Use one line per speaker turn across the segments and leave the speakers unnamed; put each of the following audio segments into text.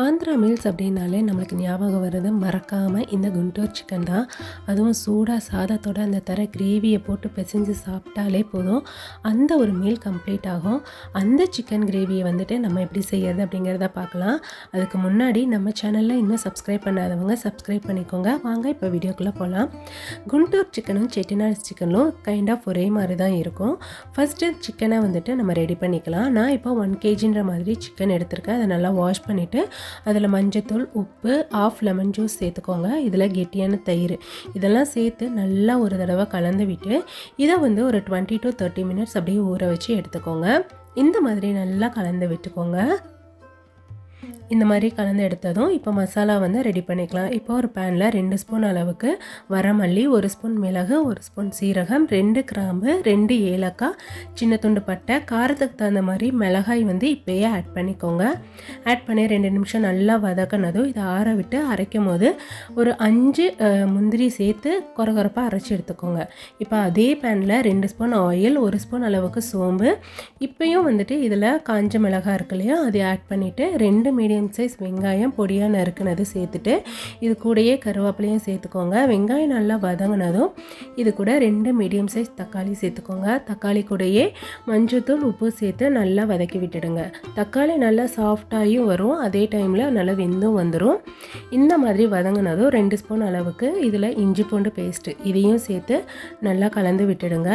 Andhra meals அப்படின்னாலே நம்மளுக்கு ஞாபகம் வர்றது மறக்காமல் இந்த குண்டூர் சிக்கன் தான். அதுவும் சூடாக சாதத்தோட அந்த தர கிரேவியை போட்டு பிசைஞ்சு சாப்பிட்டாலே போதும். அந்த ஒரு மீல் கம்ப்ளீட் ஆகும். அந்த சிக்கன் கிரேவியை வந்துட்டு நம்ம எப்படி செய்யறது அப்படிங்கிறத பார்க்கலாம். அதுக்கு முன்னாடி நம்ம சேனலில் இன்னும் சப்ஸ்கிரைப் பண்ணாதவங்க சப்ஸ்கிரைப் பண்ணிக்கோங்க. வாங்க இப்போ வீடியோக்குள்ளே போகலாம் குண்டூர் சிக்கனும் செட்டிநாடு சிக்கனும் கைண்ட் ஆஃப் ஒரே மாதிரி தான் இருக்கும். ஃபஸ்ட்டு சிக்கனை வந்துட்டு நம்ம ரெடி பண்ணிக்கலாம். நான் இப்போ ஒன் கேஜின்ற மாதிரி சிக்கன் எடுத்திருக்கேன். அதை நல்லா வாஷ் பண்ணிவிட்டு அதில் மஞ்சத்தூள் உப்பு ஆஃப் லெமன் ஜூஸ் சேர்த்துக்கோங்க. இதில் கெட்டியான தயிர். இதெல்லாம் சேர்த்து நல்லா ஒரு தடவை கலந்து விட்டு இதை வந்து ஒரு டுவெண்ட்டி டு தேர்ட்டி மினிட்ஸ் அப்படியே ஊற வச்சு எடுத்துக்கோங்க. இந்த மாதிரி நல்லா கலந்து விட்டுக்கோங்க. இந்த மாதிரி கலந்து எடுத்ததும் இப்போ மசாலா வந்து ரெடி பண்ணிக்கலாம். இப்போ ஒரு பேனில் ரெண்டு ஸ்பூன் அளவுக்கு வரமல்லி ஒரு ஸ்பூன் மிளகு ஒரு ஸ்பூன் சீரகம் ரெண்டு கிராம்பு ரெண்டு ஏலக்காய் சின்ன துண்டு பட்டை காரத்துக்கு தகுந்த மாதிரி மிளகாய் வந்து இப்போயே ஆட் பண்ணிக்கோங்க. ஆட் பண்ணி ரெண்டு நிமிஷம் நல்லா வதக்கினதும் இதை ஆற விட்டு அரைக்கும் போது ஒரு அஞ்சு முந்திரி சேர்த்து குறகுறப்பாக அரைச்சி எடுத்துக்கோங்க. இப்போ அதே பேனில் ரெண்டு ஸ்பூன் ஆயில் ஒரு ஸ்பூன் அளவுக்கு சோம்பு. இப்போயும் வந்துட்டு இதில் காஞ்ச மிளகாய் இருக்கு இல்லையா அதை ஆட் பண்ணிவிட்டு ரெண்டு மீடியம் சைஸ் வெங்காயம் பொடியாக நறுக்குனது சேர்த்துட்டு இது கூடயே கருவேப்பிலையும் சேர்த்துக்கோங்க. வெங்காயம் நல்லா வதங்கினதும் இது கூட ரெண்டு மீடியம் சைஸ் தக்காளி சேர்த்துக்கோங்க. தக்காளி கூடயே மஞ்சத்தூள் உப்பு சேர்த்து நல்லா வதக்கி விட்டுடுங்க. தக்காளி நல்லா சாஃப்டாகியும் வரும். அதே டைமில் நல்லா வெந்தும் வந்துடும் இந்த மாதிரி வதங்கினதும் ரெண்டு ஸ்பூன் அளவுக்கு இதில் இஞ்சி பூண்டு பேஸ்ட்டு இதையும் சேர்த்து நல்லா கலந்து விட்டுடுங்க.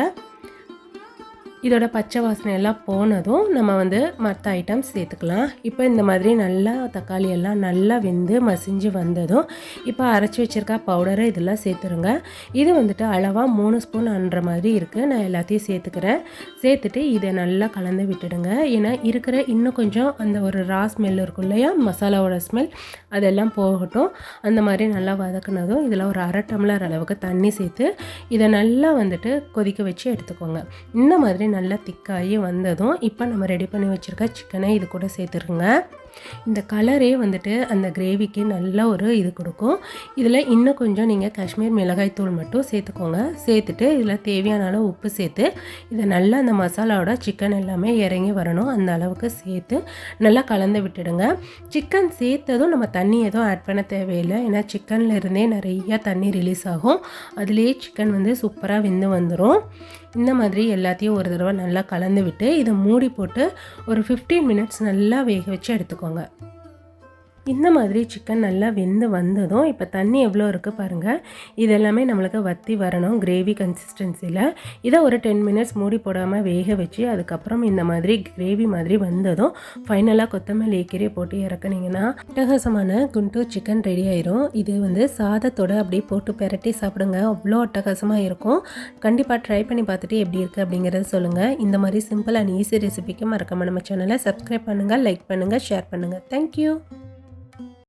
இதோட பச்சை வாசனை எல்லாம் போனதும் நம்ம வந்து மற்ற ஐட்டம்ஸ் சேர்த்துக்கலாம். இப்போ இந்த மாதிரி நல்லா தக்காளி எல்லாம் நல்லா வெந்து மசிஞ்சு வந்ததும் இப்போ அரைச்சி வச்சுருக்க பவுடரை இதெல்லாம் சேர்த்துருங்க. இது வந்துட்டு அளவாக மூணு ஸ்பூன் அன்ற மாதிரி இருக்குது நான் எல்லாத்தையும் சேர்த்துக்கிறேன். சேர்த்துட்டு இதை நல்லா கலந்து விட்டுடுங்க. ஏன்னா இருக்கிற இன்னும் கொஞ்சம் அந்த ஒரு ரா ஸ்மெல் இருக்கும் இல்லையா? மசாலாவோட ஸ்மெல் அதெல்லாம் போகட்டும். அந்த மாதிரி நல்லா வதக்குனதும் இதில் ஒரு அரை டம்ளர் அளவுக்கு தண்ணி சேர்த்து இதை நல்லா வந்துட்டு கொதிக்க வச்சு எடுத்துக்கோங்க. இந்த மாதிரி நல்லா திக்காகி வந்ததும் இப்போ நம்ம ரெடி பண்ணி வச்சுருக்க சிக்கனை இது கூட சேர்த்துருங்க. இந்த கலரே வந்துட்டு அந்த கிரேவிக்கு நல்ல ஒரு இது கொடுக்கும். இதில் இன்னும் கொஞ்சம் நீங்கள் காஷ்மீர் மிளகாய் தூள் மட்டும் சேர்த்துக்கோங்க. சேர்த்துட்டு இதில் தேவையான அளவு உப்பு சேர்த்து இதை நல்லா அந்த மசாலாவோட சிக்கன் எல்லாமே இறங்கி வரணும். அந்த அளவுக்கு சேர்த்து நல்லா கலந்து விட்டுடுங்க. சிக்கன் சேர்த்ததும் நம்ம தண்ணி எதுவும் ஆட் பண்ண தேவையில்லை. ஏன்னா சிக்கனில் இருந்தே நிறையா தண்ணி ரிலீஸ் ஆகும். அதுலேயே சிக்கன் வந்து சூப்பராக வெந்து வந்துடும் இந்த மாதிரி எல்லாத்தையும் ஒரு தடவை நல்லா கலந்து விட்டு இதை மூடி போட்டு ஒரு ஃபிஃப்டீன் மினிட்ஸ் நல்லா வேக வச்சு எடுத்துக்கோங்க. இந்த மாதிரி சிக்கன் நல்லா வெந்து வந்ததும் இப்போ தண்ணி எவ்வளோ இருக்குது பாருங்கள் இதெல்லாமே நம்மளுக்கு வத்தி வரணும் கிரேவி கன்சிஸ்டன்சியில் இதை ஒரு டென் மினிட்ஸ் மூடி போடாமல் வேக வச்சு அதுக்கப்புறம் இந்த மாதிரி கிரேவி மாதிரி வந்ததும் ஃபைனலாக கொத்தமல்லி கீரை போட்டு இறக்குனீங்கன்னா அட்டகாசமான குண்டூர் சிக்கன் ரெடி ஆயிரும். இது வந்து சாதத்தோடு அப்படியே போட்டு பெரட்டி சாப்பிடுங்க. அவ்வளோ அட்டகாசமாக இருக்கும். கண்டிப்பாக ட்ரை பண்ணி பார்த்துட்டு எப்படி இருக்குது அப்படிங்கிறத சொல்லுங்கள் இந்த மாதிரி சிம்பிள் அண்ட் ஈஸி ரெசிபிக்கு மறக்காமல் நம்ம சேனலை சப்ஸ்கிரைப் பண்ணுங்கள் லைக் பண்ணுங்கள் ஷேர் பண்ணுங்கள் தேங்க்யூ